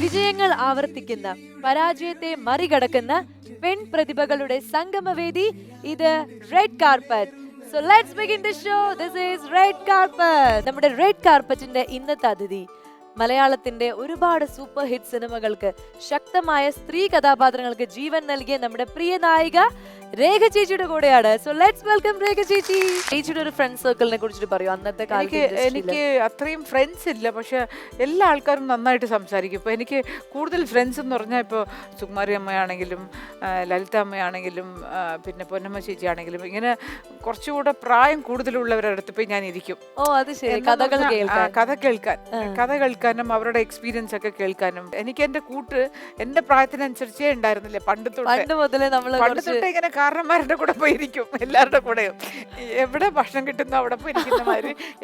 വിജയങ്ങൾ ആവർത്തിക്കുന്ന പരാജയത്തെ മറികടക്കുന്ന പെൺ പ്രതിഭകളുടെ സംഗമവേദി ഇത് red carpet so let's begin the show this is red carpet നമ്മുടെ റെഡ് കാർപ്പറ്റിന്റെ ഇന്നത്തെ അതിഥി. മലയാളത്തിന്റെ ഒരുപാട് സൂപ്പർ ഹിറ്റ് സിനിമകൾക്ക് ശക്തമായ സ്ത്രീ കഥാപാത്രങ്ങൾക്ക് ജീവൻ നൽകിയ നമ്മുടെ പ്രിയ നായിക രേഖ ചേച്ചിയുടെ കൂടെയാണ്. സോ ലെറ്റ്സ് വെൽക്കം രേഖ ചേച്ചി. ചേച്ചിയുടെ ഒരു ഫ്രണ്ട് സർക്കിളിനെ കുറിച്ചിട്ട് പറയൂ. അന്നത്തെ എനിക്ക് കാലത്ത് എനിക്ക് അത്രയും ഫ്രണ്ട്സ് ഇല്ല. പക്ഷെ എല്ലാ ആൾക്കാരും നന്നായിട്ട് സംസാരിക്കും. ഇപ്പോൾ എനിക്ക് കൂടുതൽ ഫ്രണ്ട്സ് എന്ന് പറഞ്ഞാൽ ഇപ്പോൾ സുകുമാരി അമ്മയാണെങ്കിലും ലളിത അമ്മയാണെങ്കിലും പിന്നെ പൊന്നമ്മ ചേച്ചി ആണെങ്കിലും ഇങ്ങനെ കുറച്ചുകൂടെ പ്രായം കൂടുതലുള്ളവരുടെ അടുത്ത് പോയി ഞാൻ ഇരിക്കും. ഓ അത് ശരി. കഥകൾ കേൾക്കാൻ. കഥ കേൾക്കാൻ. കഥ കേൾക്കാൻ കേൾക്കാനും അവരുടെ എക്സ്പീരിയൻസ് ഒക്കെ കേൾക്കാനും. എനിക്ക് എന്റെ കൂട്ട് എന്റെ പ്രായത്തിനനുസരിച്ചേ ഉണ്ടായിരുന്നില്ലേ? പണ്ട് തൊട്ട്. പണ്ട് മുതലേ നമ്മൾ പണ്ട് തൊട്ട് ഇങ്ങനെ കാരണന്മാരുടെ കൂടെ പോയിരിക്കും. എല്ലാവരുടെ കൂടെയും എവിടെ ഭക്ഷണം കിട്ടുന്നു അവിടെ പോയി ഇരിക്കുന്ന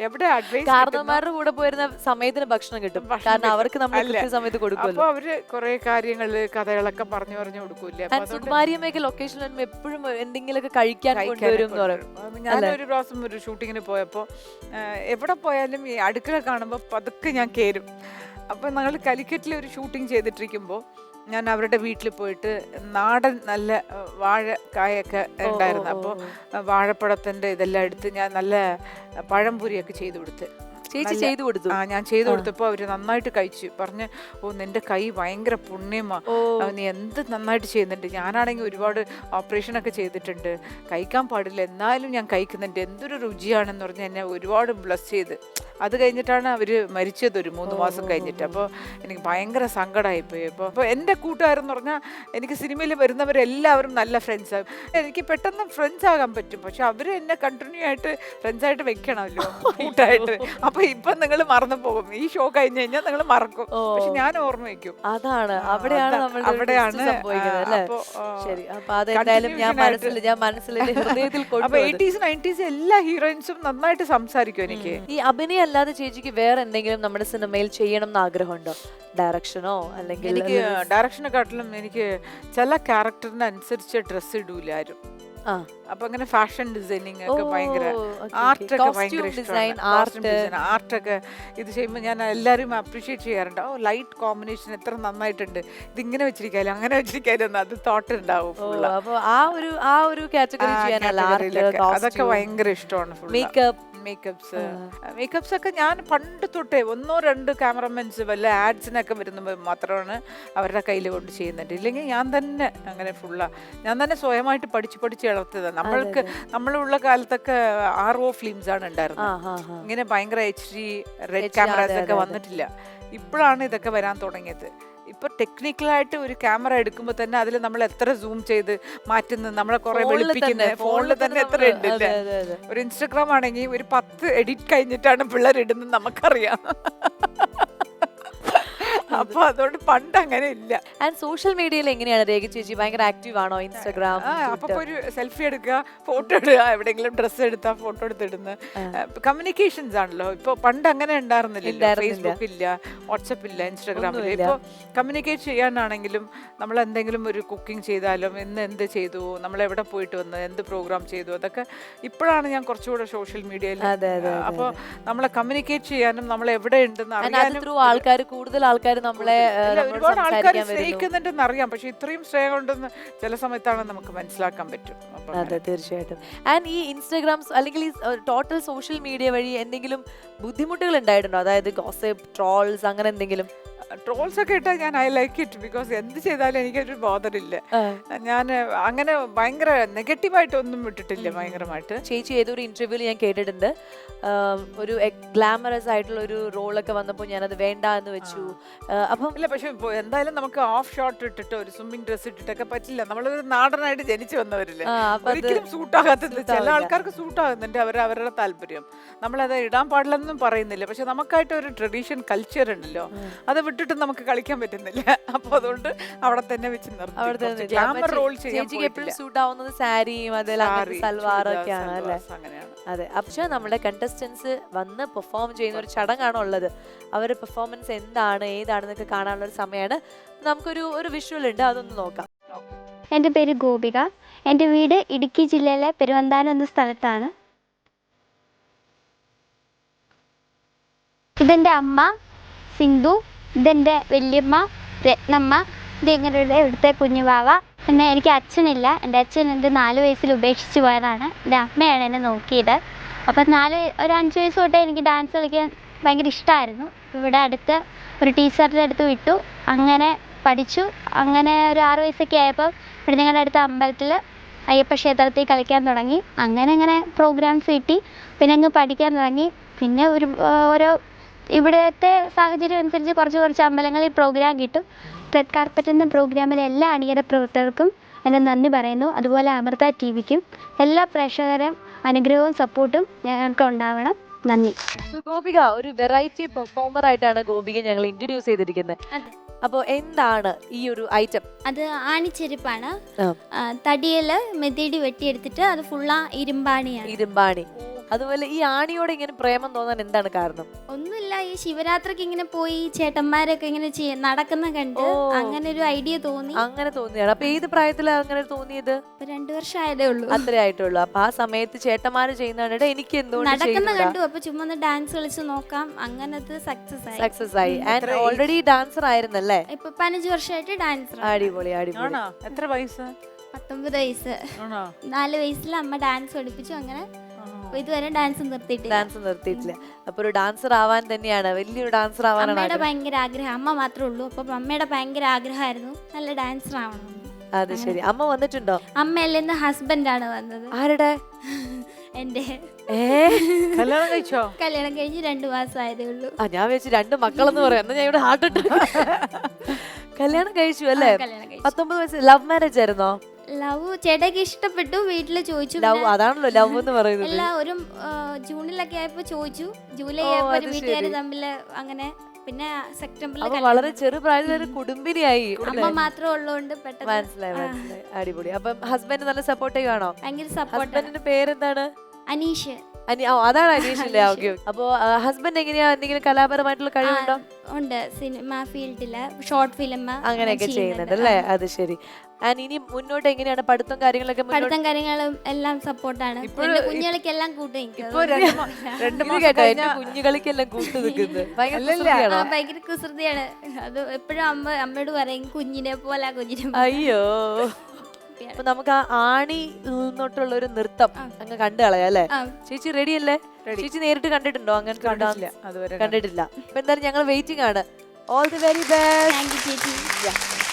എവിടെ അഡ്വൈസ് കാരണന്മാരുടെ കൂടെ പോയിരുന്ന സമയത്തിന് ഭക്ഷണം കിട്ടും. കാരണം അവർക്ക് നമ്മൾ സമയത്ത് കൊടുക്കും അപ്പൊ അവർ കുറെ കാര്യങ്ങൾ കഥകളൊക്കെ പറഞ്ഞു പറഞ്ഞു കൊടുക്കൂല്ലേ? വരുമ്പോൾ എപ്പോഴും എന്തെങ്കിലുമൊക്കെ കഴിക്കാൻ കൊണ്ടുവരും ഞാനൊരു പ്രാവശ്യം ഒരു ഷൂട്ടിങ്ങിന് പോയപ്പോ എവിടെ പോയാലും ഈ അടുക്കള കാണുമ്പോൾ പതുക്കെ ഞാൻ കേറും. അപ്പൊ ഞങ്ങൾ കലിക്കറ്റിൽ ഒരു ഷൂട്ടിംഗ് ചെയ്തിട്ടിരിക്കുമ്പോൾ ഞാൻ അവരുടെ വീട്ടിൽ പോയിട്ട് നാടൻ നല്ല വാഴക്കായൊക്കെ വാഴ കായൊക്കെ ഉണ്ടായിരുന്നു. അപ്പോൾ വാഴപ്പഴത്തിന്റെ ഇതെല്ലാം എടുത്ത് ഞാൻ നല്ല പഴംപൊരിയൊക്കെ ചെയ്തു കൊടുത്ത്. ചേച്ചി ചെയ്തു കൊടുത്തു? ആ ഞാൻ ചെയ്തു കൊടുത്തപ്പോൾ അവർ നന്നായിട്ട് കഴിച്ചു. പറഞ്ഞ് ഓ നിന്റെ കൈ ഭയങ്കര പുണ്യമാ. ഓ. നീ എന്ത് നന്നായിട്ട് ചെയ്യുന്നുണ്ട്? ഞാനാണെങ്കിൽ ഒരുപാട് ഓപ്പറേഷനൊക്കെ ചെയ്തിട്ടുണ്ട്. കഴിക്കാൻ പാടില്ല. എന്നാലും ഞാൻ കഴിക്കുന്നുണ്ട്. എന്തൊരു രുചിയാണെന്ന് പറഞ്ഞ് എന്നെ ഒരുപാട് ബ്ലസ് ചെയ്ത്. അത് കഴിഞ്ഞിട്ടാണ് അവർ മരിച്ചത് ഒരു മൂന്ന് മാസം കഴിഞ്ഞിട്ട്. അപ്പോൾ എനിക്ക് ഭയങ്കര സങ്കടമായിപ്പോയി. അപ്പോൾ അപ്പോൾ എന്റെ കൂട്ടുകാരെന്ന് പറഞ്ഞാൽ എനിക്ക് സിനിമയിൽ വരുന്നവരെല്ലാവരും നല്ല ഫ്രണ്ട്സ് ആകും എനിക്ക് പെട്ടെന്ന് ഫ്രണ്ട്സ് ആകാൻ പറ്റും. പക്ഷെ അവർ എന്നെ കണ്ടിന്യൂ ആയിട്ട് ഫ്രണ്ട്സ് ആയിട്ട് വെക്കണമല്ലോ കൂട്ടായിട്ട്. അപ്പോൾ ഇപ്പം നിങ്ങൾ മറന്നു പോകും. ഈ ഷോ കഴിഞ്ഞ് കഴിഞ്ഞാൽ നിങ്ങൾ മറക്കും. പക്ഷെ ഞാൻ ഓർമ്മ വയ്ക്കും അതാണ്. അവിടെയാണ് അവിടെയാണ് ശരി. അപ്പൊ അതെന്തായാലും ഞാൻ മനസ്സിൽ ഞാൻ മനസ്സിൽ ഹൃദയത്തിൽ എല്ലാ ഹീറോയിൻസും നന്നായിട്ട് സംസാരിക്കും എനിക്ക്. ഈ അഭിനയം അല്ലാതെ ചേച്ചിക്ക് വേറെ എന്തെങ്കിലും നമ്മുടെ സിനിമയിൽ ചെയ്യണം എന്ന് ആഗ്രഹമുണ്ടോ ഡയറക്ഷനോ അല്ലെങ്കിൽ എനിക്ക് ഡയറക്ഷനെക്കാട്ടിലും എനിക്ക് ചില ക്യാരക്ടറിന് അനുസരിച്ച് ഡ്രസ്സ് ഇടൂല ആരും ആ. അപ്പൊ അങ്ങനെ ഫാഷൻ ഡിസൈനിങ് ഒക്കെ ഭയങ്കര. ആർട്ടൊക്കെ ഭയങ്കര art. ആർട്ടൊക്കെ ഇത് ചെയ്യുമ്പോൾ ഞാൻ എല്ലാവരും അപ്രീഷിയേറ്റ് ചെയ്യാറുണ്ട് ഓ ലൈറ്റ് കോമ്പിനേഷൻ എത്ര നന്നായിട്ടുണ്ട് ഇതിങ്ങനെ വെച്ചിരിക്കാലും അങ്ങനെ വെച്ചിരിക്കാലും അത് തോട്ട് ഉണ്ടാവും ആ ഒരു ആ ഒരു കാറ്റഗറി അതൊക്കെ ഭയങ്കര ഇഷ്ടമാണ്. മേക്കപ്പ് മേക്കപ്സ് മേക്കപ്സ് ഒക്കെ ഞാൻ പണ്ട് തൊട്ടേ ഒന്നോ രണ്ട് ക്യാമറമാൻസ് വല്ല ആഡ്സിനൊക്കെ വരുന്ന മാത്രമാണ് അവരുടെ കയ്യിൽ കൊണ്ട് ചെയ്യുന്നുണ്ട് ഇല്ലെങ്കിൽ ഞാൻ തന്നെ അങ്ങനെ ഫുള്ളാ ഞാൻ തന്നെ സ്വയമായിട്ട് പഠിച്ച് പഠിച്ച് വളർത്തിയത്. നമ്മൾക്ക് നമ്മളുള്ള കാലത്തൊക്കെ ആർ ഒ ഫിലിംസ് ആണ് ഉണ്ടായിരുന്നത്. ഇങ്ങനെ ഭയങ്കര H D red camera cameras ഒക്കെ. വന്നിട്ടില്ല. ഇപ്പോഴാണ് ഇതൊക്കെ വരാൻ തുടങ്ങിയത്. ഇപ്പൊ ടെക്നിക്കലായിട്ട് ഒരു ക്യാമറ എടുക്കുമ്പോൾ തന്നെ അതിൽ നമ്മൾ എത്ര സൂം ചെയ്ത് മാറ്റുന്നത് നമ്മളെ കുറെ വെളുപ്പിക്കുന്നത് ഫോണിൽ തന്നെ എത്ര നമ്മൾ ഉണ്ട് അതെ, അതെ, അതെ. ഒരു ഇൻസ്റ്റഗ്രാം ആണെങ്കിൽ ഒരു പത്ത് എഡിറ്റ് കഴിഞ്ഞിട്ടാണ് പിള്ളേർ ഇടുന്നത് നമുക്കറിയാം. അപ്പൊ അതുകൊണ്ട് പണ്ട് അങ്ങനെ ഇല്ല. ആൻഡ് സോഷ്യൽ മീഡിയയിൽ എങ്ങനെയാണ് രേഖ ചേച്ചി? ഭയങ്കര ആക്റ്റീവ് ആണോ ഇൻസ്റ്റാഗ്രാം അപ്പൊ ഒരു സെൽഫി എടുക്കുക ഫോട്ടോ എടുക്കുക എവിടെയെങ്കിലും ഡ്രസ്സ് എടുത്താൽ ഫോട്ടോ എടുത്തിടുന്ന കമ്മ്യൂണിക്കേഷൻസ് ആണല്ലോ. ഇപ്പൊ പണ്ട് അങ്ങനെ ഉണ്ടായിരുന്നില്ല. ഫേസ്ബുക്ക് ഇല്ല വാട്സപ്പ് ഇല്ല ഇൻസ്റ്റാഗ്രാം ഇല്ല. ഇപ്പൊ കമ്മ്യൂണിക്കേറ്റ് ചെയ്യാനാണെങ്കിലും നമ്മൾ എന്തെങ്കിലും ഒരു കുക്കിംഗ് ചെയ്താലും ഇന്ന് എന്ത് ചെയ്തു നമ്മൾ എവിടെ പോയിട്ട് വന്നു എന്ത് പ്രോഗ്രാം ചെയ്തു അതൊക്കെ ഇപ്പോഴാണ് ഞാൻ കുറച്ചുകൂടെ സോഷ്യൽ മീഡിയയിൽ അപ്പോൾ നമ്മളെ കമ്മ്യൂണിക്കേറ്റ് ചെയ്യാനും നമ്മൾ എവിടെ ഉണ്ടെന്ന് അറിയാനും ആൾക്കാർ കൂടുതൽ ആൾക്കാർ നമ്മളെ ഒരുപാട് ആൾക്കാർ സ്നേഹിക്കുന്നുണ്ടെന്ന് അറിയാം പക്ഷെ ഇത്രയും സ്നേഹം ഉണ്ടെന്ന് ചില സമയത്താണ് നമുക്ക് മനസ്സിലാക്കാൻ പറ്റും. അതെ തീർച്ചയായിട്ടും. ആൻഡ് ഈ ഇൻസ്റ്റാഗ്രാം അല്ലെങ്കിൽ ഈ ടോട്ടൽ സോഷ്യൽ മീഡിയ വഴി എന്തെങ്കിലും ബുദ്ധിമുട്ടുകൾ ഉണ്ടായിട്ടുണ്ടോ? അതായത് ഗോസിപ്പ് ട്രോൾസ് അങ്ങനെ എന്തെങ്കിലും? ട്രോൾസ് ഒക്കെ ഇട്ടാൽ ഞാൻ ഐ ലൈക്ക് ഇറ്റ് ബിക്കോസ് എന്ത് ചെയ്താലും എനിക്കൊരു ബോധമില്ല. ഞാൻ അങ്ങനെ ഭയങ്കര നെഗറ്റീവായിട്ടൊന്നും വിട്ടിട്ടില്ല ഭയങ്കരമായിട്ട്. ചേച്ചി ഏതൊരു ഇന്റർവ്യൂവിൽ ഞാൻ കേട്ടിട്ടുണ്ട്. ഒരു ഗ്ലാമറസ് ആയിട്ടുള്ള ഒരു റോളൊക്കെ വന്നപ്പോൾ ഞാനത് വേണ്ട എന്ന് വെച്ചു. അപ്പം ഇല്ല പക്ഷെ എന്തായാലും നമുക്ക് ഓഫ് ഷോട്ട് ഇട്ടിട്ട് ഒരു സ്വിമ്മിംഗ് ഡ്രസ് ഇട്ടിട്ടൊക്കെ പറ്റില്ല. നമ്മളൊരു നാടനായിട്ട് ജനിച്ചു വന്നവരില്ലേ. ഒരിക്കലും സൂട്ട് ആകാത്തത് ചില ആൾക്കാർക്ക് സൂട്ട് ആകുന്നുണ്ട് അവർ അവരുടെ താല്പര്യം. നമ്മളത് ഇടാൻ പാടില്ലെന്നും പറയുന്നില്ല. പക്ഷെ നമുക്കായിട്ട് ഒരു ട്രഡീഷൻ കൾച്ചർ ഉണ്ടല്ലോ. അത് വിട്ടിട്ട് നമുക്ക് കളിക്കാൻ പറ്റുന്നില്ല. അപ്പൊ അതുകൊണ്ട് അവിടെ തന്നെ വെച്ച് നിർത്തും. ഗ്ലാമർ റോൾ ചെയ്യാൻ ചേച്ചിക്ക് എപ്പോഴും സൂട്ട് ആവുന്നത് സാരിയും സൽവാറൊക്കെയാണ് അല്ലേ? അങ്ങനെയാണ്. അതെ. പക്ഷെ നമ്മുടെ കണ്ടസ്റ്റൻസ് വന്ന് പെർഫോം ചെയ്യുന്ന ഒരു ചടങ്ങാണ് ഉള്ളത്. അവരുടെ പെർഫോമൻസ് എന്താണ് ഏതാണെന്നൊക്കെ കാണാനുള്ള ഒരു സമയമാണ്. നമുക്കൊരു ഒരു വിഷ്വൽ ഉണ്ട് അതൊന്ന് നോക്കാം. എന്റെ പേര് ഗോപിക. എന്റെ വീട് ഇടുക്കി ജില്ലയിലെ പെരുവന്താനം എന്ന സ്ഥലത്താണ്. ഇതെന്റെ അമ്മ സിന്ധു. ഇതെന്റെ വല്യമ്മ രത്നമ്മ ഇത് ഞങ്ങളുടെ ഇവിടുത്തെ കുഞ്ഞുവാവ പിന്നെ എനിക്ക് അച്ഛനില്ല. എന്റെ അച്ഛൻ എന്റെ നാല് വയസ്സിൽ ഉപേക്ഷിച്ച് പോയതാണ്. എന്റെ അമ്മയാണ് എന്നെ നോക്കിയത്. അപ്പം നാല് ഒരു അഞ്ച് വയസ്സ് തൊട്ടേ എനിക്ക് ഡാൻസ് കളിക്കാൻ ഭയങ്കര ഇഷ്ടമായിരുന്നു ഇവിടെ അടുത്ത് ഒരു ടീച്ചറിന്റെ അടുത്ത് വിട്ടു. അങ്ങനെ പഠിച്ചു. അങ്ങനെ ഒരു ആറ് വയസ്സൊക്കെ ആയപ്പോൾ ഇവിടെ ഞങ്ങളുടെ അടുത്ത അമ്പലത്തിൽ അയ്യപ്പ ക്ഷേത്രത്തിൽ കളിക്കാൻ തുടങ്ങി. അങ്ങനെ അങ്ങനെ പ്രോഗ്രാംസ് കിട്ടി. പിന്നെ അങ്ങ് പഠിക്കാൻ തുടങ്ങി. പിന്നെ ഒരു ഓരോ ഇവിടുത്തെ സാഹചര്യം അനുസരിച്ച് കുറച്ച് കുറച്ച് അമ്പലങ്ങളിൽ പ്രോഗ്രാം കിട്ടും. റെഡ് കാർപ്പറ്റ് എന്ന പ്രോഗ്രാമിലെ എല്ലാ അണിയറ പ്രവർത്തകർക്കും എന്റെ നന്ദി പറയുന്നു. അതുപോലെ അമൃത ടി വിക്കും എല്ലാ പ്രേക്ഷകരും അനുഗ്രഹവും സപ്പോർട്ടും ഞങ്ങൾക്ക് ഉണ്ടാവണം. നന്ദി. ഗോപിക ഒരു വെറൈറ്റി പെർഫോമർ ആയിട്ടാണ് ഗോപിക ഞങ്ങൾ ഇൻട്രൊഡ്യൂസ് ചെയ്തിരിക്കുന്നത്. അപ്പോൾ അപ്പോ എന്താണ് ഈ ഒരു ഐറ്റം അത് ആണിച്ചെരുപ്പാണ്. തടിയിൽ മെതിടി വെട്ടിയെടുത്തിട്ട് അത് ഫുള്ള ഇരുമ്പാണിയാണ്. ഇരുമ്പാണി. അതുപോലെ ഈ ആണിയോട് ഇങ്ങനെ പ്രേമം തോന്നാൻ എന്താണ് കാരണം? ഒന്നുമില്ല ഈ ശിവരാത്രിക്ക് ഇങ്ങനെ പോയി ചേട്ടന്മാരൊക്കെ ഇങ്ങനെ ചെയ്യ- നടക്കുന്ന കണ്ട് ഓ. അങ്ങനെ ഒരു ഐഡിയ തോന്നി. അങ്ങനെ തോന്നിയാണ് അപ്പൊ ഏത് പ്രായത്തിലാണ് അങ്ങനെ തോന്നിയത്? ഇപ്പൊ രണ്ടു വർഷം ആയതേ ഉള്ളൂ. അത്രേ ആയിട്ടുള്ളൂ. അപ്പൊ ആ സമയത്ത് ചേട്ടന്മാര് ചെയ്യുന്നതാണ് എനിക്ക് എന്തുകൊണ്ട് നടക്കുന്ന ചെയ്യുന്നില്ല കണ്ടു. അപ്പൊ ചുമ്മാ ഒന്ന് ഡാൻസ് കളിച്ച് നോക്കാം. അങ്ങനത്തെ സക്സസ് ആയി. സക്സസ് ആയി. ആൻഡ് ഓൾറെഡി ഡാൻസർ ആയിരുന്നല്ലേ? ഇപ്പൊ പതിനഞ്ച് വർഷമായിട്ട് ഡാൻസർ അടിപൊളി അടിപൊളി. ആണോ? എത്ര വയസ്സ്? പത്തൊമ്പത് വയസ്സ്. ആണോ? നാല് വയസ്സിൽ അമ്മ ഡാൻസ് പഠിപ്പിച്ചു. അങ്ങനെ അപ്പൊ ഇതുവരെ ഡാൻസ് നിർത്തിയിട്ടില്ല. ഡാൻസ് നിർത്തിയിട്ടില്ല. അപ്പൊ ഒരു ഡാൻസർ ആവാൻ തന്നെയാണ്. വലിയൊരു ഡാൻസർ ആവാനാണ് അമ്മയുടെ. ഭയങ്കര ആഗ്രഹം. അമ്മ മാത്രമേ ഉള്ളൂ. അപ്പൊ അമ്മയുടെ ഭയങ്കര ആഗ്രഹമായിരുന്നു. നല്ല ഡാൻസർ ആവണം. അത് ശരി. അമ്മ വന്നിട്ടുണ്ടോ? അമ്മയല്ല ഇന്ന് ഹസ്ബൻഡാണ് വന്നത്. ആരുടെ? എന്റെ ഏ? കല്യാണം കഴിച്ചോ? കല്യാണം കഴിഞ്ഞ് രണ്ടു മാസം ആയതേ ഉള്ളൂ. ആ ഞാൻ വെച്ച് രണ്ട് മക്കളെന്ന് പറയാം. എന്നാ ഞാൻ ഇവിടെ ഹാർട്ട് കല്യാണം കഴിച്ചു അല്ലേ? ആ, കല്യാണം കഴിച്ചു. പത്തൊമ്പത് വയസ്സ്. ലവ് മാരേജ് ആയിരുന്നോ? ലവ് ചേട്ടയ്ക്ക് ഇഷ്ടപ്പെട്ടു വീട്ടിൽ ചോദിച്ചു ലവ് അതാണല്ലോ ലവ് എന്ന് പറയുന്നത്. എല്ലാവരും ജൂണിലൊക്കെ ആയപ്പോ ചോദിച്ചു. ജൂലൈ ആയപ്പോ വീട്ടുകാർ തമ്മിൽ അങ്ങനെ പിന്നെ സെപ്റ്റംബറിൽ വളരെ ചെറു പ്രായത്തിൽ ഒരു കുടുംബിനിയായി. അമ്മ മാത്രമേ ഉള്ളതുകൊണ്ട് പെട്ടെന്ന് മനസ്സിലായി മനസ്സിലായി. അടിപൊളി. അപ്പൊ ഹസ്ബൻഡ് നല്ല സപ്പോർട്ടീവ് ആണോ? ഭയങ്കര സപ്പോർട്ട് പേരെന്താണ്? അനീഷ്. അനി ഓ അതാണ് അനീഷില്ലേ ഓക്കെ അപ്പൊ ഹസ്ബൻഡ് എങ്ങനെയാ എന്തെങ്കിലും കലാപരമായിട്ടുള്ള കഴിവുണ്ടോ? ഉണ്ട്. സിനിമ ഫീൽഡിൽ ഷോർട്ട് ഫിലിം അങ്ങനെയൊക്കെ ചെയ്യുന്നുണ്ട്. അല്ലേ അത് ശരി. ആൻഡ് ഇനി മുന്നോട്ട് എങ്ങനെയാണ് പഠിത്തം കാര്യങ്ങളൊക്കെ മുന്നോട്ട് പഠിത്തം കാര്യങ്ങളും എല്ലാം സപ്പോർട്ടാണ് കുഞ്ഞുകളിക്കെല്ലാം കൂട്ടും കേട്ടോ കഴിഞ്ഞാ കുഞ്ഞുകളിക്കെല്ലാം കൂട്ടു നിൽക്കുന്നത്. ഭയങ്കര കുസൃതിയാണ്? അത് എപ്പോഴും അമ്മ അമ്മയോട് പറയും കുഞ്ഞിനെ പോലെ കുഞ്ഞിനെ അയ്യോ. അപ്പൊ നമുക്ക് ആ ആണി നിന്നോട്ടുള്ള ഒരു നൃത്തം. അങ്ങ് കണ്ടു കളയാം അല്ലേ? ചേച്ചി റെഡി അല്ലേ? ചേച്ചി നേരിട്ട് കണ്ടിട്ടുണ്ടോ? അങ്ങനെ കണ്ടിട്ടില്ല. അപ്പൊ എന്തായാലും ഞങ്ങൾ വെയിറ്റിംഗ് ആണ്. ഓൾ ദി വെരി ബെസ്റ്റ്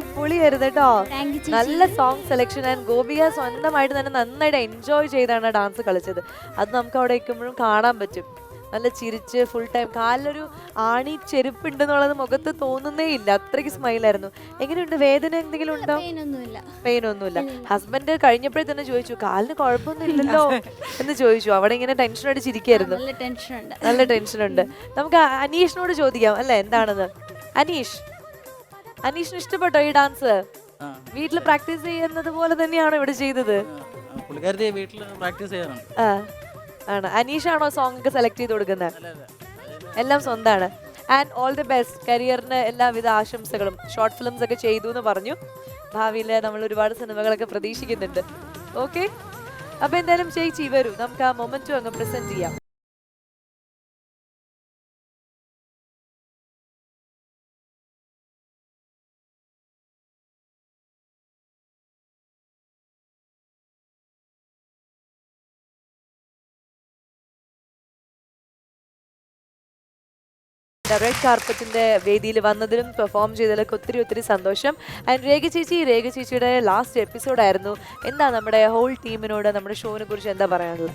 പൊളിയായിരുന്നു കേട്ടോ. നല്ല സോങ് സെലക്ഷൻ ആൻഡ് ഗോപിക സ്വന്തമായിട്ട് തന്നെ നന്നായിട്ട് എൻജോയ് ചെയ്താണ് ഡാൻസ് കളിച്ചത്. അത് നമുക്ക് അവിടെ നിൽക്കുമ്പോഴും കാണാൻ പറ്റും. നല്ല ചിരിച്ച് ഫുൾ ടൈം കാലിലൊരു ആണി ചെരുപ്പുണ്ടെന്നുള്ളത് മുഖത്ത് തോന്നുന്നേ ഇല്ല. അത്രയ്ക്ക് സ്മൈലായിരുന്നു എങ്ങനെയുണ്ട്? വേദന എന്തെങ്കിലും ഉണ്ടോ? പെയിൻ ഒന്നുമില്ല. ഹസ്ബൻഡ് കഴിഞ്ഞപ്പോഴേ തന്നെ ചോദിച്ചു കാലിന് കുഴപ്പമൊന്നും ഇല്ലല്ലോ എന്ന് ചോദിച്ചു. അവിടെ ഇങ്ങനെ ടെൻഷൻ അടിച്ചിരിക്കായിരുന്നു നല്ല ടെൻഷൻ ഉണ്ട്. നല്ല ടെൻഷൻ ഉണ്ട്. നമുക്ക് അനീഷിനോട് ചോദിക്കാം. അല്ലേ? എന്താണെന്ന്? അനീഷ്. അനീഷിന് ഇഷ്ടപ്പെട്ടോ ഈ ഡാൻസ്? വീട്ടിൽ പ്രാക്ടീസ് ചെയ്യുന്നത് പോലെ തന്നെയാണോ ഇവിടെ ചെയ്തത്? പുള്ളിക്കാരത്തി വീട്ടിൽ പ്രാക്ടീസ് ചെയ്യാറുണ്ട്. ആണ്. അനീഷാണോ സോങ് ഒക്കെ സെലക്ട് ചെയ്ത് കൊടുക്കുന്നത് എല്ലാം സ്വന്തമാണ് ആൻഡ് ഓൾ ദി ബെസ്റ്റ് കരിയറിന് എല്ലാവിധ ആശംസകളും. ഷോർട്ട് ഫിലിംസ് ഒക്കെ ചെയ്തു എന്ന് പറഞ്ഞു. ഭാവിയിൽ നമ്മൾ ഒരുപാട് സിനിമകളൊക്കെ പ്രതീക്ഷിക്കുന്നുണ്ട്. ഓക്കെ അപ്പൊ എന്തായാലും ചേച്ചി വരൂ. നമുക്ക് ആ മൊമെന്റും അങ്ങ് പ്രസന്റ് ചെയ്യാം. റെഡ് കാർപ്പറ്റിന്റെ വേദിയിൽ വന്നതിലും പെർഫോം ചെയ്തതിലൊക്കെ ഒത്തിരി ഒത്തിരി സന്തോഷം. ആൻഡ് രേഖ ചേച്ചി രേഖ ചേച്ചിയുടെ ലാസ്റ്റ് എപ്പിസോഡായിരുന്നു എന്താ നമ്മുടെ ഹോൾ ടീമിനോട് നമ്മുടെ ഷോനെ കുറിച്ച് എന്താ പറയാനുള്ളത്?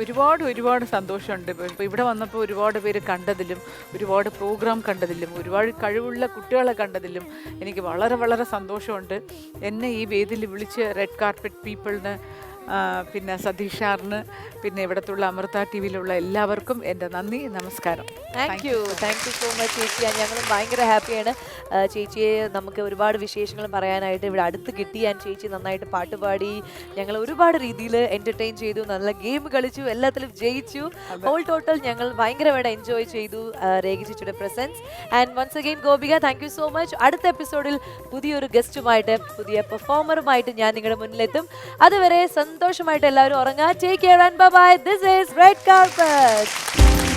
ഒരുപാട് ഒരുപാട് സന്തോഷമുണ്ട്. ഇപ്പോൾ ഇവിടെ വന്നപ്പോൾ ഒരുപാട് പേര് കണ്ടതിലും ഒരുപാട് പ്രോഗ്രാം കണ്ടതിലും ഒരുപാട് കഴിവുള്ള കുട്ടികളെ കണ്ടതിലും എനിക്ക് വളരെ വളരെ സന്തോഷമുണ്ട്. എന്നെ ഈ വേദിയിൽ വിളിച്ച് റെഡ് കാർപ്പറ്റ് പീപ്പിളിന് പിന്നെ സതീഷ് സാറിന് പിന്നെ ഇവിടത്തുള്ള അമൃത ടി വിയിലുള്ള എല്ലാവർക്കും എന്റെ നന്ദി നമസ്കാരം. Thank you thank you so much ചേച്ചി ഞങ്ങളും ഭയങ്കര ഹാപ്പിയാണ്. ചേച്ചിയെ നമുക്ക് ഒരുപാട് വിശേഷങ്ങൾ പറയാനായിട്ട് ഇവിടെ അടുത്ത് കിട്ടിയാൻ ചേച്ചി നന്നായിട്ട് പാട്ടുപാടി ഞങ്ങൾ ഒരുപാട് രീതിയിൽ എന്റർടൈൻ ചെയ്തു. നല്ല ഗെയിം കളിച്ചു എല്ലാത്തിലും ജയിച്ചു. ഹോൾ ടോട്ടൽ ഞങ്ങൾ ഭയങ്കരമായിട്ട് എൻജോയ് ചെയ്തു രേഖ ചേച്ചിയുടെ presence and once again Gopika thank you so much അടുത്ത എപ്പിസോഡിൽ പുതിയൊരു ഗസ്റ്റുമായിട്ട് പുതിയ പെർഫോമറുമായിട്ട് ഞാൻ നിങ്ങളുടെ മുന്നിലെത്തും. അതുവരെ സന്തോഷമായിട്ട് എല്ലാവരും ഉറങ്ങാം. Take care and bye this is red carpet